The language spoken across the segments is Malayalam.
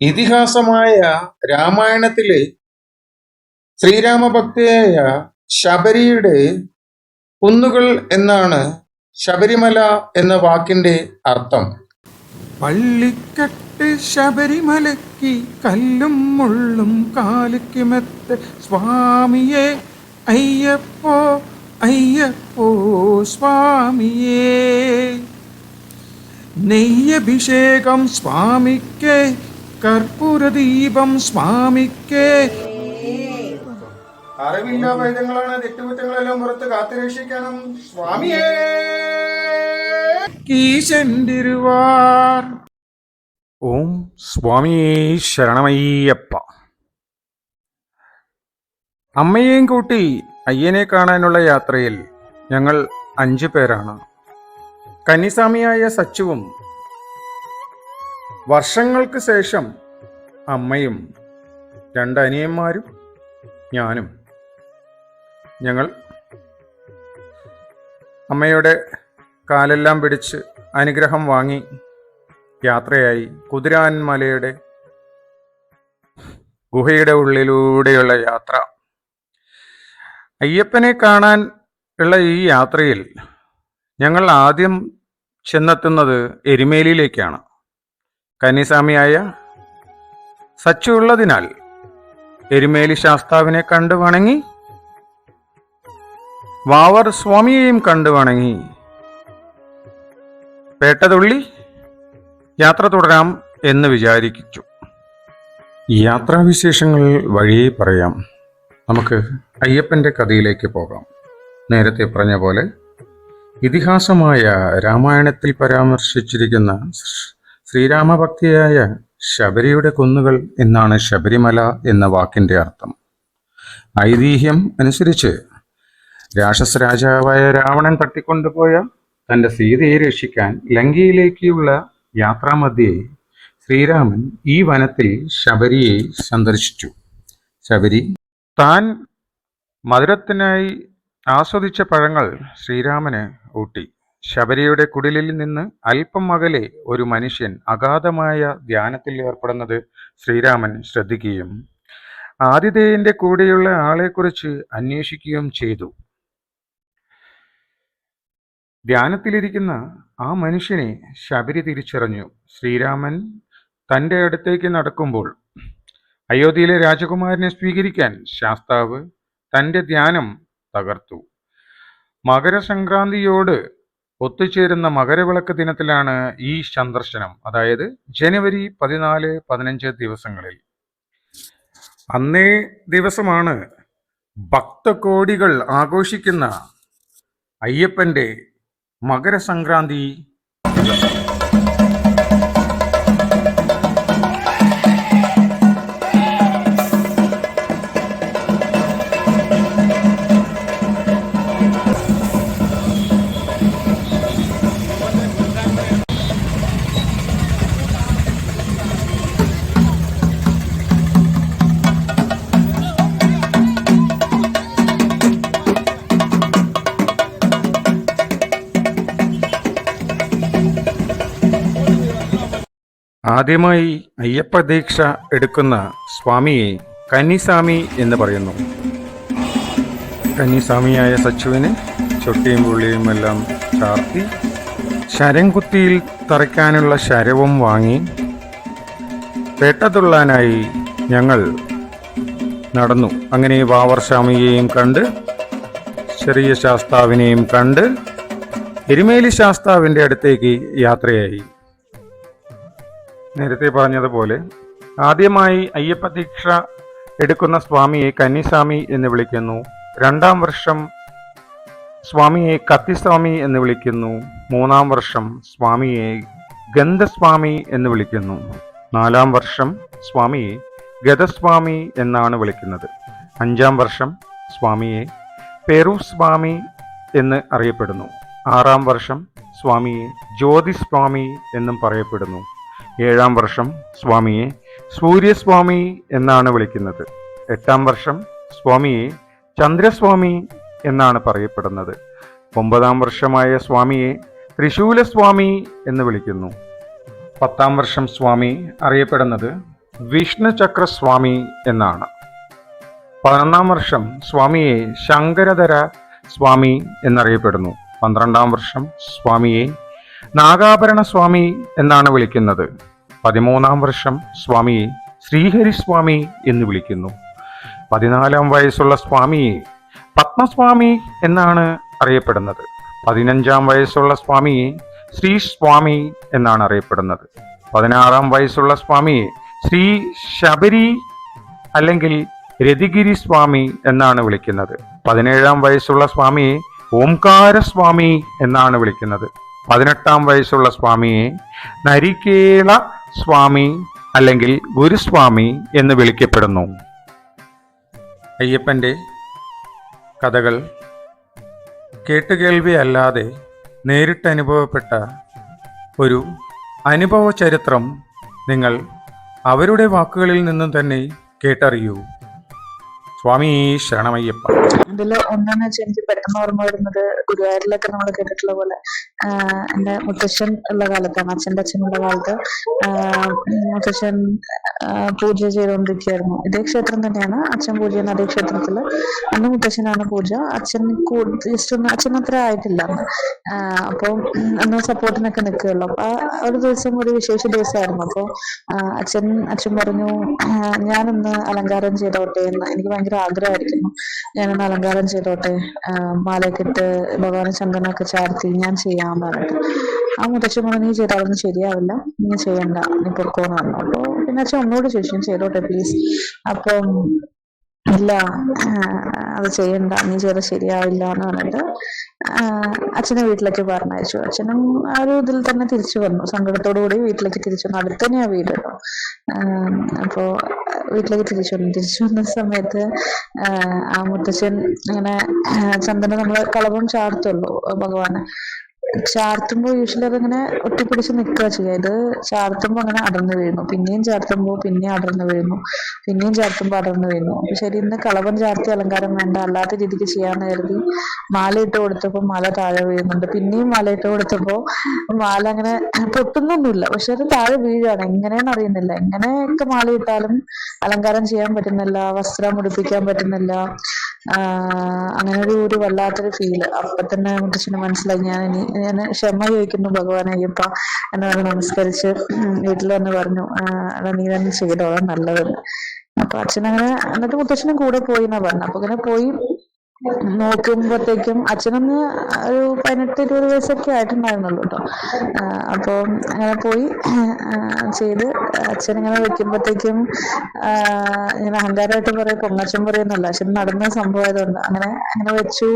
ഇതിഹാസമായ രാമായണത്തിലെ ശ്രീരാമഭക്തയായ ശബരിയുടെ കുന്നുകൾ എന്നാണ് ശബരിമല എന്ന വാക്കിന്റെ അർത്ഥം. പള്ളിക്കെട്ട് ശബരിമലയ്ക്ക് കല്ലും മുള്ളും കാലിക്കുമെത്ത് സ്വാമിയെ അയ്യപ്പോ അയ്യപ്പോ സ്വാമിയേ. നെയ്യഭിഷേകം സ്വാമിക്ക് കർപ്പൂരദീപം സ്വാമിക്കേ. അറിവില്ല വൈദ്യങ്ങളാണ് തെറ്റുകുറ്റങ്ങളെല്ലാം പുറത്ത് കാത്തുരക്ഷിക്കണം. സ്വാമിയേ. കീശന്തിരുവാർ ഓം സ്വാമിയേ ശരണമയ്യപ്പ. അമ്മയെയും കൂട്ടി അയ്യനെ കാണാനുള്ള യാത്രയിൽ ഞങ്ങൾ അഞ്ചു പേരാണ് കന്നിസ്വാമിയായ സച്ചുവും വർഷങ്ങൾക്ക് ശേഷം അമ്മയും രണ്ട് അനിയന്മാരും ഞാനും. ഞങ്ങൾ അമ്മയുടെ കാലെല്ലാം പിടിച്ച് അനുഗ്രഹം വാങ്ങി യാത്രയായി കുതിരാൻ മലയുടെ ഗുഹയുടെ ഉള്ളിലൂടെയുള്ള യാത്ര. അയ്യപ്പനെ കാണാൻ ഉള്ള ഈ യാത്രയിൽ ഞങ്ങൾ ആദ്യം ചെന്നെത്തുന്നത് എരുമേലിയിലേക്കാണ്. കന്നിസ്വാമിയായ സച്ചു ഉള്ളതിനാൽ എരുമേലി ശാസ്താവിനെ കണ്ടു വണങ്ങി വാവർ സ്വാമിയെയും കണ്ടു വണങ്ങി. പേട്ടതുള്ളി യാത്ര തുടരാം എന്ന് വിചാരിച്ചു. യാത്രാവിശേഷങ്ങൾ വഴിയെ പറയാം. നമുക്ക് അയ്യപ്പന്റെ കഥയിലേക്ക് പോകാം. നേരത്തെ പറഞ്ഞ പോലെ ഇതിഹാസമായ രാമായണത്തിൽ പരാമർശിച്ചിരിക്കുന്ന ശ്രീരാമഭക്തിയായ ശബരിയുടെ കുന്നുകൾ എന്നാണ് ശബരിമല എന്ന വാക്കിന്റെ അർത്ഥം. ഐതിഹ്യം അനുസരിച്ച് രാക്ഷസ രാജാവായ രാവണൻ തട്ടിക്കൊണ്ടുപോയ തന്റെ സീതയെ രക്ഷിക്കാൻ ലങ്കയിലേക്കുള്ള യാത്രാമധ്യേ ശ്രീരാമൻ ഈ വനത്തിൽ ശബരിയെ സന്ദർശിച്ചു. ശബരി താൻ മധുരത്തിനായി ആസ്വദിച്ച പഴങ്ങൾ ശ്രീരാമന് ഊട്ടി. ശബരിയുടെ കുടിലിൽ നിന്ന് അല്പം അകലെ ഒരു മനുഷ്യൻ അഗാധമായ ധ്യാനത്തിൽ ഏർപ്പെടുന്നത് ശ്രീരാമൻ ശ്രദ്ധിക്കുകയും ആതിഥേയന്റെ കൂടെയുള്ള ആളെക്കുറിച്ച് അന്വേഷിക്കുകയും ചെയ്തു. ധ്യാനത്തിലിരിക്കുന്ന ആ മനുഷ്യനെ ശബരി തിരിച്ചറിഞ്ഞു. ശ്രീരാമൻ തന്റെ അടുത്തേക്ക് നടക്കുമ്പോൾ അയോധ്യയിലെ രാജകുമാരനെ സ്വീകരിക്കാൻ ശാസ്താവ് തന്റെ ധ്യാനം തകർത്തു. മകരസംക്രാന്തിയോട് ഒത്തുചേരുന്ന മകരവിളക്ക് ദിനത്തിലാണ് ഈ സന്ദർശനം. അതായത് ജനുവരി പതിനാല് പതിനഞ്ച് ദിവസങ്ങളിൽ. അന്നേ ദിവസമാണ് ഭക്തകോടികൾ ആഘോഷിക്കുന്ന അയ്യപ്പന്റെ മകരസംക്രാന്തി. ആദ്യമായി അയ്യപ്പ ദീക്ഷ എടുക്കുന്ന സ്വാമിയെ കന്നിസ്വാമി എന്ന് പറയുന്നു. കന്നിസ്വാമിയായ സച്ചുവിന് ചൊട്ടിയും പുള്ളിയും എല്ലാം ചാർത്തി ശരംകുത്തിയിൽ തറയ്ക്കാനുള്ള ശരവും വാങ്ങി പേട്ടതുള്ളാനായി ഞങ്ങൾ നടന്നു. അങ്ങനെ വാവർ സ്വാമിയെയും കണ്ട് ചെറിയ ശാസ്താവിനെയും കണ്ട് എരുമേലി ശാസ്താവിന്റെ അടുത്തേക്ക് യാത്രയായി. നേരത്തെ പറഞ്ഞതുപോലെ ആദ്യമായി അയ്യപ്പ ദീക്ഷ എടുക്കുന്ന സ്വാമിയെ കന്നിസ്വാമി എന്ന് വിളിക്കുന്നു. രണ്ടാം വർഷം സ്വാമിയെ കത്തിസ്വാമി എന്ന് വിളിക്കുന്നു. മൂന്നാം വർഷം സ്വാമിയെ ഗന്ധസ്വാമി എന്ന് വിളിക്കുന്നു. നാലാം വർഷം സ്വാമിയെ ഗതസ്വാമി എന്നാണ് വിളിക്കുന്നത്. അഞ്ചാം വർഷം സ്വാമിയെ പെറുസ്വാമി എന്ന് അറിയപ്പെടുന്നു. ആറാം വർഷം സ്വാമിയെ ജ്യോതിസ്വാമി എന്നും പറയപ്പെടുന്നു. ഏഴാം വർഷം സ്വാമിയെ സൂര്യസ്വാമി എന്നാണ് വിളിക്കുന്നത്. എട്ടാം വർഷം സ്വാമിയെ ചന്ദ്രസ്വാമി എന്നാണ് പറയപ്പെടുന്നത്. ഒമ്പതാം വർഷമായ സ്വാമിയെ ത്രിശൂലസ്വാമി എന്ന് വിളിക്കുന്നു. പത്താം വർഷം സ്വാമി അറിയപ്പെടുന്നത് വിഷ്ണുചക്രസ്വാമി എന്നാണ്. പതിനൊന്നാം വർഷം സ്വാമിയെ ശങ്കരധര സ്വാമി എന്നറിയപ്പെടുന്നു. പന്ത്രണ്ടാം വർഷം സ്വാമിയെ നാഗാഭരണ സ്വാമി എന്നാണ് വിളിക്കുന്നത്. പതിമൂന്നാം വർഷം സ്വാമിയെ ശ്രീഹരിസ്വാമി എന്ന് വിളിക്കുന്നു. പതിനാലാം വയസ്സുള്ള സ്വാമിയെ പത്മസ്വാമി എന്നാണ് അറിയപ്പെടുന്നത്. പതിനഞ്ചാം വയസ്സുള്ള സ്വാമിയെ ശ്രീ സ്വാമി എന്നാണ് അറിയപ്പെടുന്നത്. പതിനാറാം വയസ്സുള്ള സ്വാമിയെ ശ്രീ ശബരി അല്ലെങ്കിൽ രതിഗിരി സ്വാമി എന്നാണ് വിളിക്കുന്നത്. പതിനേഴാം വയസ്സുള്ള സ്വാമിയെ ഓംകാര സ്വാമി എന്നാണ് വിളിക്കുന്നത്. പതിനെട്ടാം വയസ്സുള്ള സ്വാമിയെ നരികേള സ്വാമി അല്ലെങ്കിൽ ഗുരുസ്വാമി എന്ന് വിളിക്കപ്പെടുന്നു. അയ്യപ്പന്റെ കഥകൾ കേട്ടുകേൾവി അല്ലാതെ നേരിട്ട് അനുഭവപ്പെട്ട ഒരു അനുഭവ ചരിത്രം നിങ്ങൾ അവരുടെ വാക്കുകളിൽ നിന്നും തന്നെ കേട്ടറിയൂ. സ്വാമി ശരണമയ്യപ്പ. അതിൽ ഒന്നാന്ന് വെച്ചാൽ എനിക്ക് പെട്ടെന്ന് ഓർമ്മ വരുന്നത് ഗുരുവായൂരിലൊക്കെ നമ്മൾ കേട്ടിട്ടുള്ള പോലെ എന്റെ മുത്തശ്ശൻ ഉള്ള കാലത്താണ് അച്ഛന്റെ അച്ഛനുള്ള കാലത്ത് മുത്തശ്ശൻ പൂജ ചെയ്തുകൊണ്ടിരിക്കുകയായിരുന്നു. ഇതേ ക്ഷേത്രം തന്നെയാണ് അച്ഛൻ പൂജ ചെയ്യുന്ന അതേ ക്ഷേത്രത്തിൽ അന്ന് മുത്തശ്ശനാണ് പൂജ. അച്ഛൻ ജസ്റ്റ് ഒന്ന് അച്ഛൻ അത്ര ആയിട്ടില്ല. അന്ന് ആഹ് അപ്പൊ അന്ന് സപ്പോർട്ടിനൊക്കെ നിൽക്കുകയുള്ളു. അപ്പൊ ഒരു ദിവസം ഒരു വിശേഷ ദിവസമായിരുന്നു. അപ്പോൾ അച്ഛൻ അച്ഛൻ പറഞ്ഞു ഞാനൊന്ന് അലങ്കാരം ചെയ്തോട്ടെ എന്ന് എനിക്ക് ഭയങ്കര ആഗ്രഹമായിരിക്കുന്നു. ഞാനൊന്ന് അലങ്കാരം ചെയ്തോട്ടെ. ആഹ് മാലയൊക്കെ ഇട്ട് ഭഗവാന് ചന്ദനമൊക്കെ ചാർത്തി ഞാൻ ചെയ്യാൻ പറഞ്ഞിട്ട്. ആ മുത്തച്ഛൻ പറഞ്ഞു നീ ചെയ്താലൊന്നും ശരിയാവില്ല. നീ ചെയ്യണ്ട. നീ പൊക്കോന്ന് പറഞ്ഞു. അപ്പൊ പിന്നെ അച്ഛൻ ഒന്നുകൂടി ചോദിച്ചു. "നീ ചെയ്തോട്ടെ പ്ലീസ് അപ്പം ഇല്ല. അത് ചെയ്യണ്ട. നീ ചെയ്താൽ ശരിയാവില്ല എന്ന് പറഞ്ഞിട്ട് അച്ഛനെ വീട്ടിലേക്ക് പറഞ്ഞയച്ചു. അച്ഛനും ആ ഒരു ഇതിൽ തന്നെ തിരിച്ചു വന്നു. സങ്കടത്തോടു കൂടി വീട്ടിലേക്ക് തിരിച്ചു വന്നു. അടുത്ത് തന്നെയാ വീട് കേട്ടോ. അപ്പോ വീട്ടിലേക്ക് തിരിച്ചു വന്നു. തിരിച്ചു വന്ന സമയത്ത് ആ മുത്തച്ഛൻ ഇങ്ങനെ ചന്ദനം നമ്മൾ കളവും ചാർത്തുള്ളൂ ഭഗവാന്. ചാർത്തുമ്പോ യൂഷ്വലി അതിങ്ങനെ ഒട്ടിപ്പിടിച്ച് നിൽക്കുക ചെയ്യുക ഇത് ചാർത്തുമ്പോ അങ്ങനെ അടർന്നു വീഴുന്നു. പിന്നെയും ചാർത്തുമ്പോ പിന്നെയും അടർന്നു വീഴുന്നു. പിന്നെയും ചാർത്തുമ്പോ അടർന്നു വീഴുന്നു. അപ്പൊ ശരി ഇന്ന് കളവൻ ചാർത്തി അലങ്കാരം വേണ്ട. അല്ലാത്ത രീതിക്ക് ചെയ്യാന്ന് കരുതി മാല ഇട്ട് കൊടുത്തപ്പോ മാല താഴെ വീഴുന്നുണ്ട്. പിന്നെയും ഇട്ട് കൊടുത്തപ്പോ മാല അങ്ങനെ പൊട്ടുന്നൊന്നുമില്ല. പക്ഷെ അത് താഴെ വീഴാണ്. എങ്ങനെയെന്ന് അറിയുന്നില്ല. എങ്ങനെയൊക്കെ മാല ഇട്ടാലും അലങ്കാരം ചെയ്യാൻ പറ്റുന്നില്ല വസ്ത്രം മുടിപ്പിക്കാൻ പറ്റുന്നില്ല. അങ്ങനെ ഒരു ഒരു വല്ലാത്തൊരു ഫീൽ അപ്പൊ തന്നെ മുത്തച്ഛന് മനസ്സിലായി. ഞാൻ ഇനി ഞാൻ ക്ഷമ ചോദിക്കുന്നു ഭഗവാൻ അയ്യപ്പ എന്ന് പറഞ്ഞ് നമസ്കരിച്ച് വീട്ടിൽ വന്ന് പറഞ്ഞു എടാ നീ തന്നെ ചെയ്തോളാം നല്ലതെന്ന് അപ്പൊ അച്ഛനങ്ങനെ എന്നിട്ട് മുത്തച്ഛനും കൂടെ പോയി എന്നാ പറഞ്ഞു. അപ്പൊ ഇങ്ങനെ പോയി നോക്കുമ്പോഴത്തേക്കും അച്ഛനൊന്ന് ഒരു പതിനെട്ട് ഇരുപത് വയസ്സൊക്കെ ആയിട്ടുണ്ടായിരുന്നുള്ളൂ കേട്ടോ. അപ്പോൾ അങ്ങനെ പോയി. ചെയ്ത് അച്ഛൻ ഇങ്ങനെ വെക്കുമ്പോഴത്തേക്കും ഇങ്ങനെ അഹങ്കാരമായിട്ട് പറയും പൊങ്ങച്ചം പറയുന്നല്ല. അച്ഛൻ നടന്ന സംഭവമായതുകൊണ്ട് അങ്ങനെ അങ്ങനെ വെച്ചു.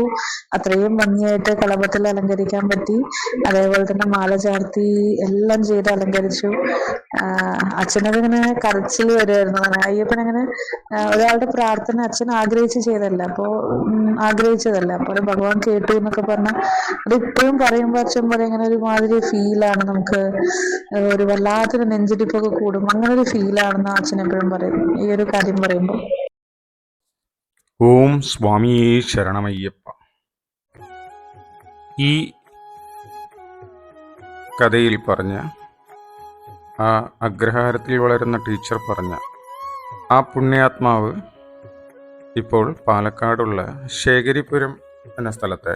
അത്രയും ഭംഗിയായിട്ട് കളപത്തിൽ അലങ്കരിക്കാൻ പറ്റി. അതേപോലെ തന്നെ മാല ചാർത്തി എല്ലാം ചെയ്ത് അലങ്കരിച്ചു. അച്ഛനത് ഇങ്ങനെ കരച്ചിൽ വരുമായിരുന്നു അയ്യപ്പൻ അങ്ങനെ ഒരാളുടെ പ്രാർത്ഥന അച്ഛൻ ആഗ്രഹിച്ച് ചെയ്തല്ല അപ്പോ ഉം, ആഗ്രഹിച്ചതല്ല? അപ്പൊ അത് ഭഗവാൻ കേട്ടു എന്നൊക്കെ പറഞ്ഞാൽ അത് ഇപ്പോഴും പറയുമ്പോ അച്ഛൻ പറയും ഇങ്ങനെ ഒരു മാതിരി ഫീലാണ് നമുക്ക്. ഒരു വല്ലാത്തൊരു നെഞ്ചിടിപ്പൊക്കെ കൂടും അങ്ങനെ ഒരു ഫീലാണെന്ന് അച്ഛൻ എപ്പോഴും പറയും. ഈ ഒരു കാര്യം പറയുമ്പോൾ ഓം സ്വാമിയേ ശരണമയ്യപ്പ. ഈ കഥയിൽ പറഞ്ഞ ആ അഗ്രഹാരത്തിൽ വളരുന്ന ടീച്ചർ പറഞ്ഞ ആ പുണ്യാത്മാവ് ഇപ്പോൾ പാലക്കാടുള്ള ശേഖരിപുരം എന്ന സ്ഥലത്തെ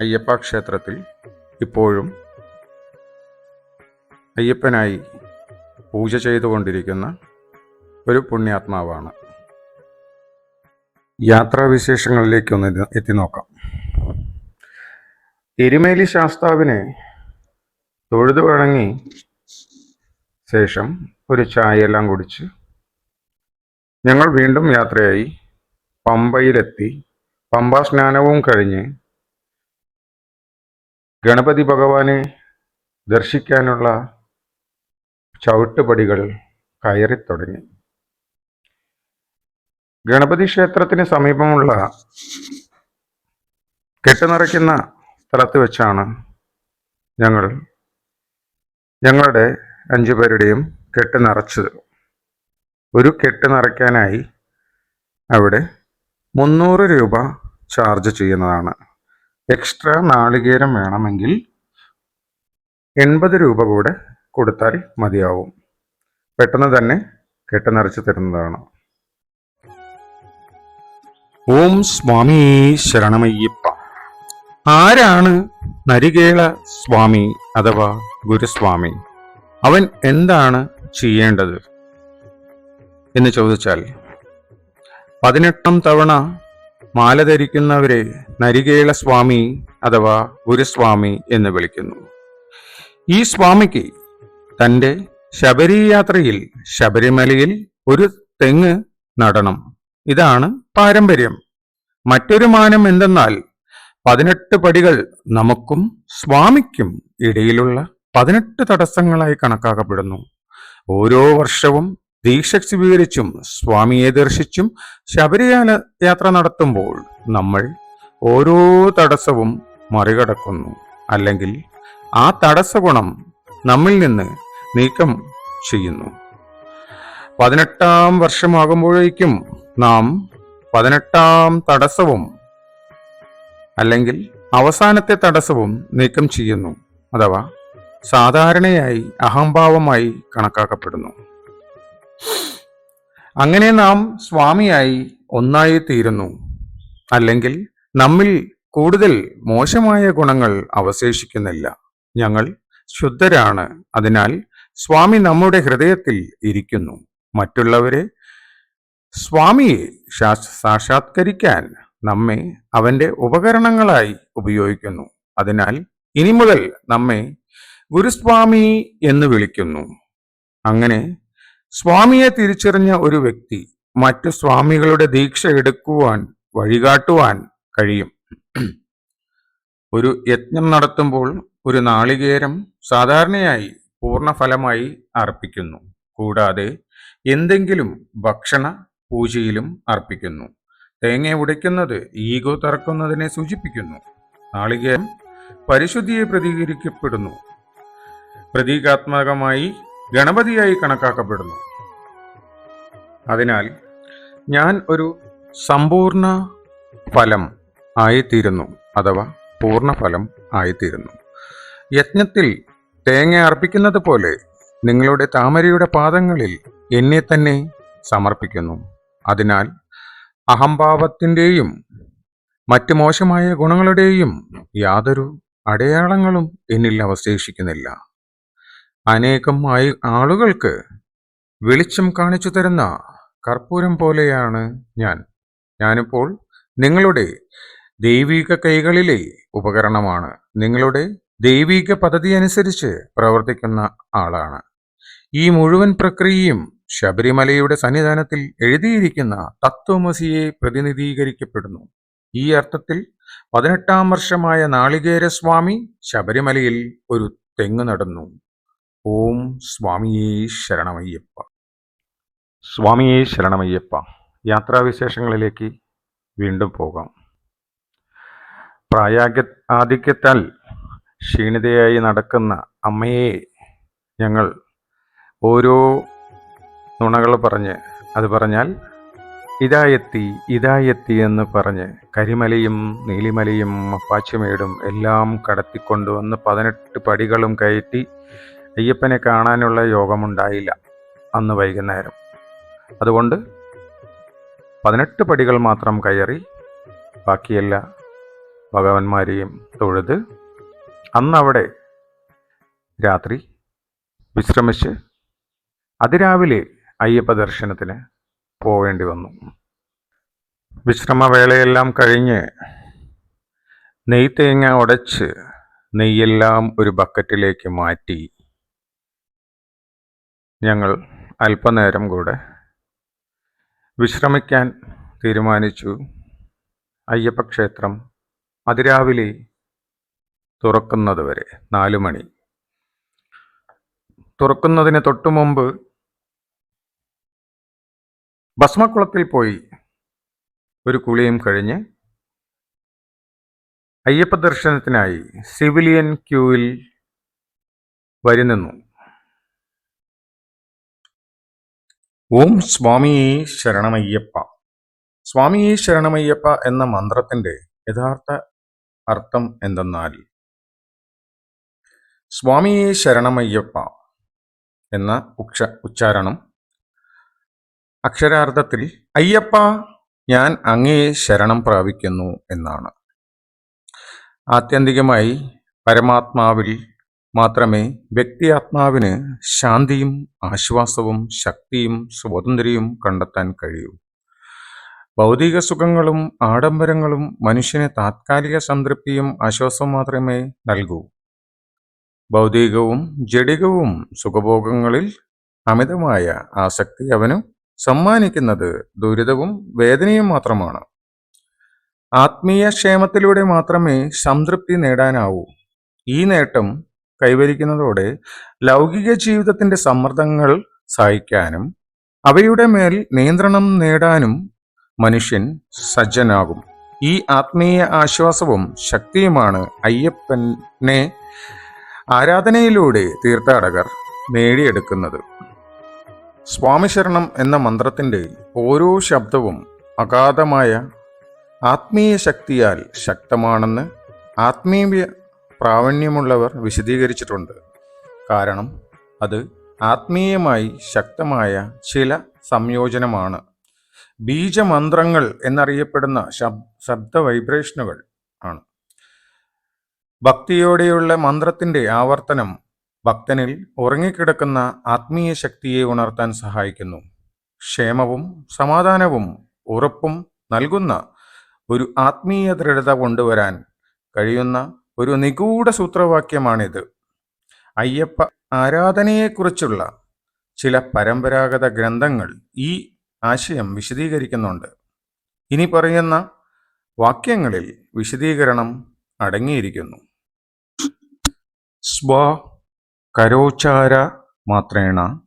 അയ്യപ്പ ക്ഷേത്രത്തിൽ ഇപ്പോഴും അയ്യപ്പനായി പൂജ ചെയ്തുകൊണ്ടിരിക്കുന്ന ഒരു പുണ്യാത്മാവാണ്. യാത്രാവിശേഷങ്ങളിലേക്ക് ഒന്ന് എത്തി നോക്കാം. എരുമേലി ശാസ്താവിനെ തൊഴുതു വഴങ്ങി ശേഷം ഒരു ചായയെല്ലാം കുടിച്ച് ഞങ്ങൾ വീണ്ടും യാത്രയായി. പമ്പയിലെത്തി. പമ്പാസ്നാനവും കഴിഞ്ഞ് ഗണപതി ഭഗവാനെ ദർശിക്കാനുള്ള ചവിട്ടുപടികൾ കയറിത്തുടങ്ങി ഗണപതി ക്ഷേത്രത്തിന് സമീപമുള്ള കെട്ടുനിറയ്ക്കുന്ന സ്ഥലത്ത് വെച്ചാണ് ഞങ്ങൾ ഞങ്ങളുടെ അഞ്ചു പേരുടെയും കെട്ട് നിറച്ചത്. ഒരു കെട്ട് നിറയ്ക്കാനായി അവിടെ മുന്നൂറ് രൂപ ചാർജ് ചെയ്യുന്നതാണ്. എക്സ്ട്രാ നാളികേരം വേണമെങ്കിൽ എൺപത് രൂപ കൂടെ കൊടുത്താൽ മതിയാവും. പെട്ടെന്ന് തന്നെ കെട്ടുനിറച്ച് തരുന്നതാണ്. ഓം സ്വാമി ശരണമയ്യപ്പ. ആരാണ് നരികേള സ്വാമി അഥവാ ഗുരുസ്വാമി? അവൻ എന്താണ് ചെയ്യേണ്ടത്? എന്ന് ചോദിച്ചാൽ പതിനെട്ടാം തവണ മാല ധരിക്കുന്നവരെ നരികേള സ്വാമി അഥവാ ഗുരുസ്വാമി എന്ന് വിളിക്കുന്നു. ഈ സ്വാമിക്ക് തന്റെ ശബരി യാത്രയിൽ ശബരിമലയിൽ ഒരു തെങ്ങ് നടണം. ഇതാണ് പാരമ്പര്യം. മറ്റൊരു മാനം എന്തെന്നാൽ പതിനെട്ട് പടികൾ നമുക്കും സ്വാമിക്കും ഇടയിലുള്ള പതിനെട്ട് തടസ്സങ്ങളായി കണക്കാക്കപ്പെടുന്നു. ഓരോ വർഷവും ദീക്ഷ സ്വീകരിച്ചും സ്വാമിയെ ദർശിച്ചും ശബരിയാല യാത്ര നടത്തുമ്പോൾ നമ്മൾ ഓരോ തടസ്സവും മറികടക്കുന്നു. അല്ലെങ്കിൽ ആ തടസ്സ ഗുണം നമ്മിൽ നിന്ന് നീക്കം ചെയ്യുന്നു. പതിനെട്ടാം വർഷമാകുമ്പോഴേക്കും നാം പതിനെട്ടാം തടസ്സവും അല്ലെങ്കിൽ അവസാനത്തെ തടസ്സവും നീക്കം ചെയ്യുന്നു. അഥവാ സാധാരണയായി അഹംഭാവമായി കണക്കാക്കപ്പെടുന്നു. അങ്ങനെ നാം സ്വാമിയായി ഒന്നായി തീരുന്നു അല്ലെങ്കിൽ നമ്മിൽ കൂടുതൽ മോശമായ ഗുണങ്ങൾ അവശേഷിക്കുന്നില്ല. ഞങ്ങൾ ശുദ്ധരാണ്. അതിനാൽ സ്വാമി നമ്മുടെ ഹൃദയത്തിൽ ഇരിക്കുന്നു. മറ്റുള്ളവരെ സ്വാമിയെ സാക്ഷാത്കരിക്കാൻ നമ്മെ അവന്റെ ഉപകരണങ്ങളായി ഉപയോഗിക്കുന്നു. അതിനാൽ ഇനി മുതൽ നമ്മെ ഗുരുസ്വാമി എന്ന് വിളിക്കുന്നു. അങ്ങനെ സ്വാമിയെ തിരിച്ചറിഞ്ഞ ഒരു വ്യക്തി മറ്റു സ്വാമികളുടെ ദീക്ഷ എടുക്കുവാൻ വഴികാട്ടുവാൻ കഴിയും. ഒരു യജ്ഞം നടത്തുമ്പോൾ ഒരു നാളികേരം സാധാരണയായി പൂർണഫലമായി അർപ്പിക്കുന്നു. കൂടാതെ എന്തെങ്കിലും ഭക്ഷണ പൂജയിലും അർപ്പിക്കുന്നു. തേങ്ങ ഉടയ്ക്കുന്നത് ഈഗോ തറക്കുന്നതിനെ സൂചിപ്പിക്കുന്നു. നാളികേരം പരിശുദ്ധിയെ പ്രതികരിക്കപ്പെടുന്നു. പ്രതീകാത്മകമായി ഗണപതിയായി കണക്കാക്കപ്പെടുന്നു. അതിനാൽ ഞാൻ ഒരു സമ്പൂർണ ഫലം ആയിത്തീരുന്നു അഥവാ പൂർണഫലം ആയിത്തീരുന്നു. യജ്ഞത്തിൽ തേങ്ങ അർപ്പിക്കുന്നത് പോലെ നിങ്ങളുടെ താമരയുടെ പാദങ്ങളിൽ എന്നെ തന്നെ സമർപ്പിക്കുന്നു. അതിനാൽ അഹംഭാവത്തിന്റെയും മറ്റ് മോശമായ ഗുണങ്ങളുടെയും യാതൊരു അടയാളങ്ങളും എന്നിൽ അവശേഷിക്കുന്നില്ല. അനേകം ആളുകൾക്ക് വെളിച്ചം കാണിച്ചു തരുന്ന കർപ്പൂരം പോലെയാണ് ഞാൻ. ഞാനിപ്പോൾ നിങ്ങളുടെ ദൈവിക കൈകളിലെ ഉപകരണമാണ്. നിങ്ങളുടെ ദൈവിക പദ്ധതി അനുസരിച്ച് പ്രവർത്തിക്കുന്ന ആളാണ്. ഈ മുഴുവൻ പ്രക്രിയയും ശബരിമലയുടെ സന്നിധാനത്തിൽ എഴുതിയിരിക്കുന്ന തത്വമസിയെ പ്രതിനിധീകരിക്കപ്പെടുന്നു. ഈ അർത്ഥത്തിൽ പതിനെട്ടാം വർഷമായ നാളികേരസ്വാമി ശബരിമലയിൽ ഒരു തെങ്ങ് നടന്നു. ഓം സ്വാമിയേ ശരണമയ്യപ്പ. സ്വാമിയേ ശരണമയ്യപ്പ. യാത്രാവിശേഷങ്ങളിലേക്ക് വീണ്ടും പോകാം. പ്രായാഗ്യ ആധിക്യത്താൽ ക്ഷീണിതയായി നടക്കുന്ന അമ്മയെ ഞങ്ങൾ ഓരോ നുണകൾ പറഞ്ഞ് അത് പറഞ്ഞാൽ ഇതായെത്തി ഇതായെത്തി എന്ന് പറഞ്ഞ് കരിമലയും നീലിമലയും അപ്പാച്ചിമേടും എല്ലാം കടത്തിക്കൊണ്ടുവന്ന് പതിനെട്ട് പടികളും കയറ്റി അയ്യപ്പനെ കാണാനുള്ള യോഗമുണ്ടായില്ല അന്ന് വൈകുന്നേരം. അതുകൊണ്ട് പതിനെട്ട് പടികൾ മാത്രം കയറി ബാക്കിയെല്ലാ ഭഗവന്മാരെയും തൊഴുത് അന്നവിടെ രാത്രി വിശ്രമിച്ച് അതിരാവിലെ അയ്യപ്പ ദർശനത്തിന് പോവേണ്ടി വന്നു. വിശ്രമവേളയെല്ലാം കഴിഞ്ഞ് നെയ്ത്തേങ്ങ ഉടച്ച് നെയ്യെല്ലാം ഒരു ബക്കറ്റിലേക്ക് മാറ്റി ഞങ്ങൾ അല്പനേരം കൂടെ വിശ്രമിക്കാൻ തീരുമാനിച്ചു. അയ്യപ്പക്ഷേത്രം അതിരാവിലെ തുറക്കുന്നത് വരെ നാലു മണി. തുറക്കുന്നതിന് തൊട്ടു മുമ്പ് ഭസ്മക്കുളത്തിൽ പോയി ഒരു കുളിയും കഴിഞ്ഞ് അയ്യപ്പ ദർശനത്തിനായി സിവിലിയൻ ക്യൂവിൽ വരി നിന്നു ഓം സ്വാമി ശരണമയ്യപ്പ. സ്വാമി ശരണമയ്യപ്പ എന്ന മന്ത്രത്തിന്റെ യഥാർത്ഥ അർത്ഥം എന്തെന്നാൽ സ്വാമി ശരണമയ്യപ്പ എന്ന ഉക്ഷ ഉച്ചാരണം അക്ഷരാർത്ഥത്തിൽ അയ്യപ്പ ഞാൻ അങ്ങയെ ശരണം പ്രാപിക്കുന്നു എന്നാണ്. ആത്യന്തികമായി പരമാത്മാവിൽ മാത്രമേ വ്യക്തി വ്യക്തിയാത്മാവിന് ശാന്തിയും ആശ്വാസവും ശക്തിയും സ്വാതന്ത്ര്യവും കണ്ടെത്താൻ കഴിയൂ. ഭൗതിക സുഖങ്ങളും ആഡംബരങ്ങളും മനുഷ്യന് താത്കാലിക സംതൃപ്തിയും ആശ്വാസവും മാത്രമേ നൽകൂ. ഭൗതികവും ജഡികവും സുഖഭോഗങ്ങളിൽ അമിതമായ ആസക്തി അവനു സമ്മാനിക്കുന്നത് ദുരിതവും വേദനയും മാത്രമാണ്. ആത്മീയ ക്ഷേമത്തിലൂടെ മാത്രമേ സംതൃപ്തി നേടാനാവൂ. ഈ നേട്ടം കൈവരിക്കുന്നതോടെ ലൗകിക ജീവിതത്തിന്റെ സമ്മർദ്ദങ്ങൾ സഹിക്കാനും അവയുടെ മേൽ നിയന്ത്രണം നേടാനും മനുഷ്യൻ സജ്ജനാകും. ഈ ആത്മീയ ആശ്വാസവും ശക്തിയുമാണ് അയ്യപ്പനെ ആരാധനയിലൂടെ തീർത്ഥാടകർ നേടിയെടുക്കുന്നത്. സ്വാമി ശരണം എന്ന മന്ത്രത്തിന്റെ ഓരോ ശബ്ദവും അഗാധമായ ആത്മീയ ശക്തിയാൽ ശക്തമാണെന്ന് ആത്മീയ പ്രാവീണ്യമുള്ളവർ വിശദീകരിച്ചിട്ടുണ്ട്. കാരണം അത് ആത്മീയമായി ശക്തമായ ചില സംയോജനമാണ്. ബീജമന്ത്രങ്ങൾ എന്നറിയപ്പെടുന്ന ശബ് ശബ്ദ വൈബ്രേഷനുകൾ ആണ്. ഭക്തിയോടെയുള്ള മന്ത്രത്തിന്റെ ആവർത്തനം ഭക്തനിൽ ഉറങ്ങിക്കിടക്കുന്ന ആത്മീയ ശക്തിയെ ഉണർത്താൻ സഹായിക്കുന്നു. ക്ഷേമവും സമാധാനവും ഉറപ്പും നൽകുന്ന ഒരു ആത്മീയ ദൃഢത കൊണ്ടുവരാൻ കഴിയുന്ന ഒരു നിഗൂഢ സൂത്രവാക്യമാണിത്. അയ്യപ്പ ആരാധനയെക്കുറിച്ചുള്ള ചില പരമ്പരാഗത ഗ്രന്ഥങ്ങൾ ഈ ആശയം വിശദീകരിക്കുന്നുണ്ട്. ഇനി പറയുന്ന വാക്യങ്ങളിൽ വിശദീകരണം അടങ്ങിയിരിക്കുന്നു. സ്വ കരോച്ചാര മാത്രേണ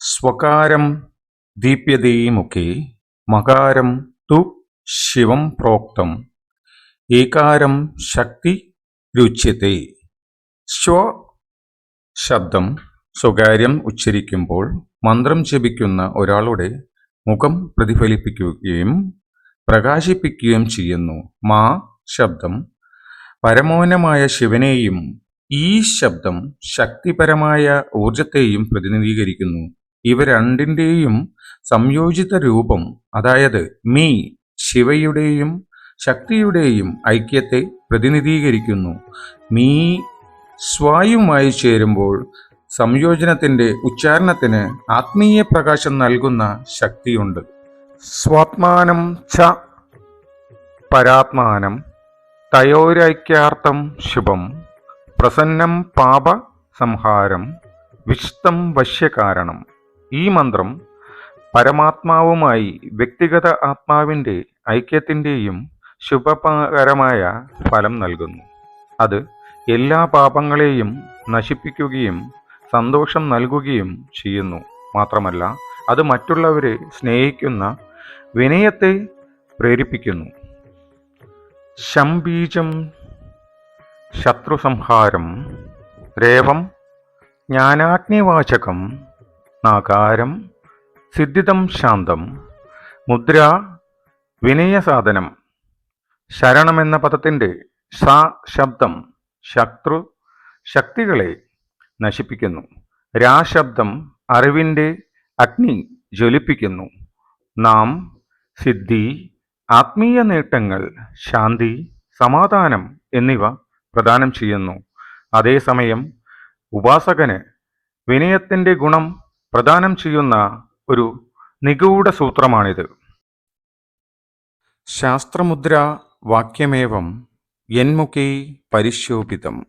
സ്വകാരം ദീപ്യതീമുഖേ മകാരം തു ശിവം പ്രോക്തം ഏകാരം ശക്തി രുച്യത്തെ. സ്വ ശബ്ദം സ്വകാര്യം ഉച്ചരിക്കുമ്പോൾ മന്ത്രം ജപിക്കുന്ന ഒരാളുടെ മുഖം പ്രതിഫലിപ്പിക്കുകയും പ്രകാശിപ്പിക്കുകയും ചെയ്യുന്നു. മാ ശബ്ദം പരമോന്നമായ ശിവനെയും ഈ ശബ്ദം ശക്തിപരമായ ഊർജത്തെയും പ്രതിനിധീകരിക്കുന്നു. ഇവ രണ്ടിന്റെയും സംയോജിത രൂപം അതായത് മീ ശിവയുടെയും ശക്തിയുടെയും ഐക്യത്തെ പ്രതിനിധീകരിക്കുന്നു. മീ സ്വായുമായി ചേരുമ്പോൾ സംയോജനത്തിന്റെ ഉച്ചാരണത്തിന് ആത്മീയ പ്രകാശം നൽകുന്ന ശക്തിയുണ്ട്. സ്വാത്മാനം ച പരാത്മാനം തയോരൈക്യാർത്ഥം ശുഭം പ്രസന്നം പാപ സംഹാരം വിശുദ്ധം വശ്യകാരണം ഈ മന്ത്രം പരമാത്മാവുമായി വ്യക്തിഗത ആത്മാവിന്റെ ഐക്യത്തിന്റെയും ശുഭകരമായ ഫലം നൽകുന്നു. അത് എല്ലാ പാപങ്ങളെയും നശിപ്പിക്കുകയും സന്തോഷം നൽകുകയും ചെയ്യുന്നു. മാത്രമല്ല അത് മറ്റുള്ളവരെ സ്നേഹിക്കുന്ന വിനയത്തെ പ്രേരിപ്പിക്കുന്നു. ശംബീജം ശത്രുസംഹാരം രേവം ജ്ഞാനാഗ്നിവാചകം നാകാരം സിദ്ധിതം ശാന്തം മുദ്ര വിനയസാധനം. ശരണമെന്ന പദത്തിന്റെ സ ശബ്ദം ശത്രു ശക്തികളെ നശിപ്പിക്കുന്നു. രാശബ്ദം അറിവിന്റെ അഗ്നി ജ്വലിപ്പിക്കുന്നു. നാം സിദ്ധി ആത്മീയ നേട്ടങ്ങൾ ശാന്തി സമാധാനം എന്നിവ പ്രദാനം ചെയ്യുന്നു. അതേസമയം ഉപാസകന് വിനയത്തിന്റെ ഗുണം പ്രദാനം ചെയ്യുന്ന ഒരു നിഗൂഢ സൂത്രമാണിത്. ശാസ്ത്രമുദ്ര വാക്യമേവം യന്മുഖേ പരിശോഭിതം.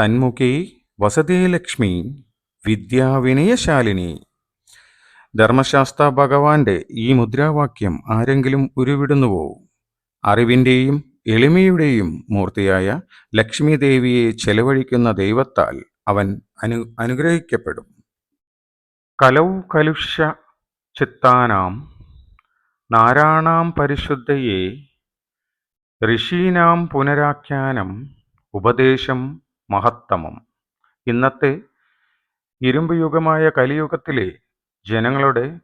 തന്മുഖേ വസതേ ലക്ഷ്മി വിദ്യാവിനയശാലിനി. ധർമ്മശാസ്ത്ര ഭഗവാന്റെ ഈ മുദ്രാവാക്യം ആരെങ്കിലും ഉരുവിടുന്നുവോ? അറിവിന്റെയും എളിമയുടെയും മൂർത്തിയായ ലക്ഷ്മി ദേവിയെ ചെലവഴിക്കുന്ന ദൈവത്താൽ അവൻ അനു അനുഗ്രഹിക്കപ്പെടും. കലൗ കലുഷ ചിത്താനാം നാരാണാം പരിശുദ്ധയെ ഋഷീനാം പുനരാഖ്യാനം ഉപദേശം മഹത്തമം. ഇന്നത്തെ ഇരുമ്പ് യുഗമായ കലിയുഗത്തിലെ ജനങ്ങളുടെ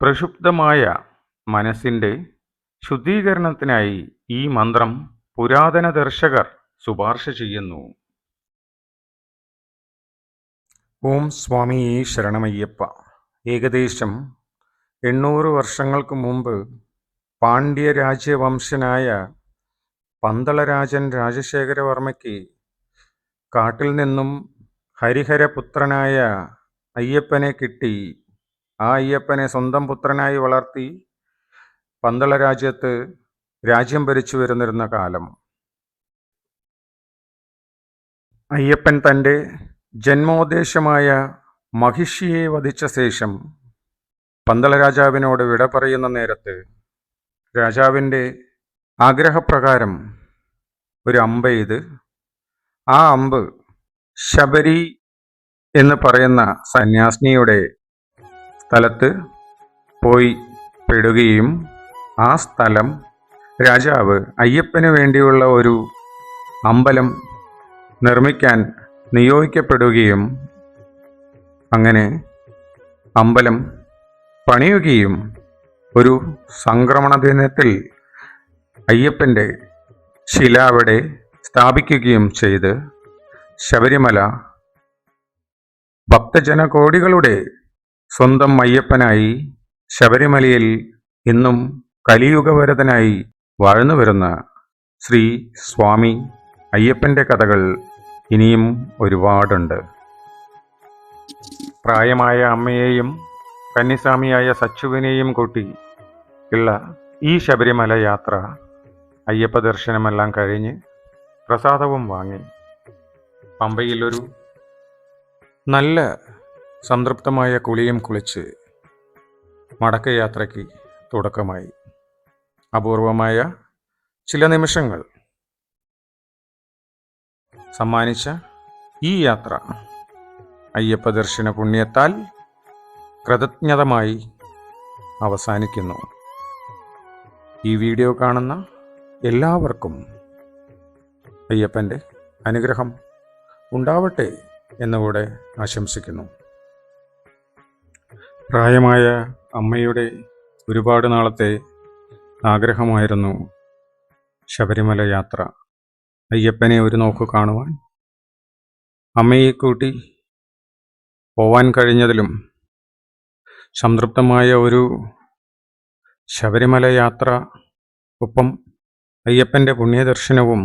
പ്രക്ഷുബ്ധമായ മനസ്സിന്റെ ശുദ്ധീകരണത്തിനായി ഈ മന്ത്രം പുരാതന ദർശകർ ശുപാർശ ചെയ്യുന്നു. ഓം സ്വാമി ശരണമയ്യപ്പ. ഏകദേശം എണ്ണൂറ് വർഷങ്ങൾക്ക് മുമ്പ് പാണ്ഡ്യ രാജ്യവംശനായ പന്തളരാജൻ രാജശേഖരവർമ്മയ്ക്ക് കാട്ടിൽ നിന്നും ഹരിഹരപുത്രനായ അയ്യപ്പനെ കിട്ടി. ആ അയ്യപ്പനെ സ്വന്തം പുത്രനായി വളർത്തി പന്തളരാജ്യത്ത് രാജ്യം ഭരിച്ചു വരുന്നിരുന്ന കാലം. അയ്യപ്പൻ തന്റെ ജന്മോദ്ദേശമായ മഹിഷിയെ വധിച്ച ശേഷം പന്തളരാജാവിനോട് വിട പറയുന്ന നേരത്ത് രാജാവിന്റെ ആഗ്രഹപ്രകാരം ഒരു അമ്പ് ചെയ്ത് ആ അമ്പ് ശബരി എന്ന് പറയുന്ന സന്യാസിനിയുടെ സ്ഥലത്ത് പോയി പെടുകയും ആ സ്ഥലം രാജാവ് അയ്യപ്പന് വേണ്ടിയുള്ള ഒരു അമ്പലം നിർമ്മിക്കാൻ നിയോഗിക്കപ്പെടുകയും അങ്ങനെ അമ്പലം പണിയുകയും ഒരു സംക്രമണ ദിനത്തിൽ അയ്യപ്പന്റെ ശില അവിടെ സ്ഥാപിക്കുകയും ചെയ്ത് ശബരിമല ഭക്തജനകോടികളുടെ സ്വന്തം അയ്യപ്പനായി ശബരിമലയിൽ ഇന്നും കലിയുഗവരതനായി വാഴ്ന്നു വരുന്ന ശ്രീ സ്വാമി അയ്യപ്പന്റെ കഥകൾ ഇനിയും ഒരുപാടുണ്ട്. പ്രായമായ അമ്മയെയും കന്നിസ്വാമിയായ സച്ചുവിനെയും കൂട്ടി ഉള്ള ഈ ശബരിമല യാത്ര അയ്യപ്പ ദർശനമെല്ലാം കഴിഞ്ഞ് പ്രസാദവും വാങ്ങി. പമ്പയിലൊരു നല്ല സംതൃപ്തമായ കുളിയും കുളിച്ച് മടക്കയാത്രയ്ക്ക് തുടക്കമായി. അപൂർവമായ ചില നിമിഷങ്ങൾ സമ്മാനിച്ച ഈ യാത്ര അയ്യപ്പ ദർശന പുണ്യത്താൽ കൃതജ്ഞതമായി അവസാനിക്കുന്നു. ഈ വീഡിയോ കാണുന്ന എല്ലാവർക്കും അയ്യപ്പന്റെ അനുഗ്രഹം ഉണ്ടാവട്ടെ എന്നുകൂടെ ആശംസിക്കുന്നു. പ്രായമായ അമ്മയുടെ ഒരുപാട് നാളത്തെ ആഗ്രഹമായിരുന്നു ശബരിമല യാത്ര. അയ്യപ്പനെ ഒരു നോക്ക് കാണുവാൻ അമ്മയെ കൂട്ടി പോവാൻ കഴിഞ്ഞതിലും സംതൃപ്തമായ ഒരു ശബരിമല യാത്ര ഒപ്പം അയ്യപ്പന്റെ പുണ്യദർശനവും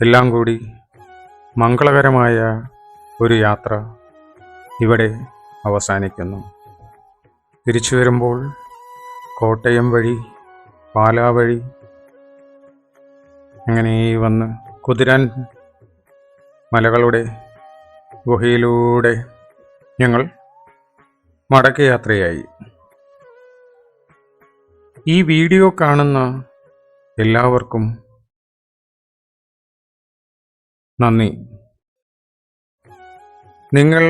എല്ലാം കൂടി മംഗളകരമായ ഒരു യാത്ര ഇവിടെ അവസാനിക്കുന്നു. തിരിച്ചു വരുമ്പോൾ കോട്ടയം വഴി പാലാ വഴി അങ്ങനെ വന്ന് കുതിരാൻ മലകളുടെ ഗുഹയിലൂടെ ഞങ്ങൾ മടക്കയാത്രയായി. ഈ വീഡിയോ കാണുന്ന എല്ലാവർക്കും നന്ദി. നിങ്ങൾ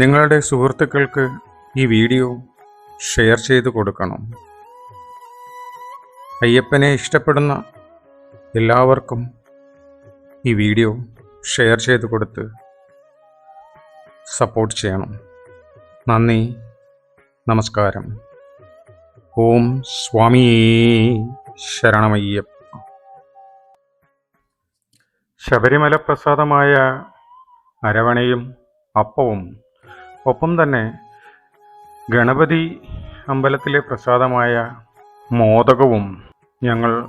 നിങ്ങളുടെ സുഹൃത്തുക്കൾക്ക് ഈ വീഡിയോ ഷെയർ ചെയ്ത് കൊടുക്കണം. അയ്യപ്പനെ ഇഷ്ടപ്പെടുന്ന എല്ലാവർക്കും ഈ വീഡിയോ ഷെയർ ചെയ്ത് കൊടുത്ത് സപ്പോർട്ട് ചെയ്യണം. നന്ദി. നമസ്കാരം. ഓം സ്വാമി ശരണമയ്യപ്പ. ശബരിമല പ്രസാദമായ അരവണയും അപ്പവും ഒപ്പം തന്നെ ഗണപതി അമ്പലത്തിലെ പ്രസാദമായ മോദകവും ഞങ്ങൾ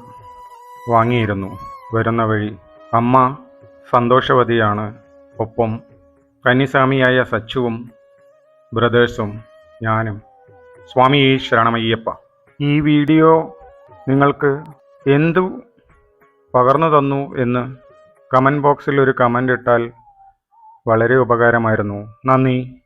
വാങ്ങിയിരുന്നു. വരുന്ന വഴി അമ്മ സന്തോഷവതിയാണ്. ഒപ്പം കന്നിസ്വാമിയായ സച്ചുവും ബ്രദേഴ്സും ഞാനും. സ്വാമി ശരണമയ്യപ്പ ഈ വീഡിയോ നിങ്ങൾക്ക് എന്തു പകർന്നു തന്നു എന്ന് കമന്റ് ബോക്സിൽ ഒരു കമന്റ് ഇട്ടാൽ വളരെ ഉപകാരമായിരുന്നു. നന്ദി.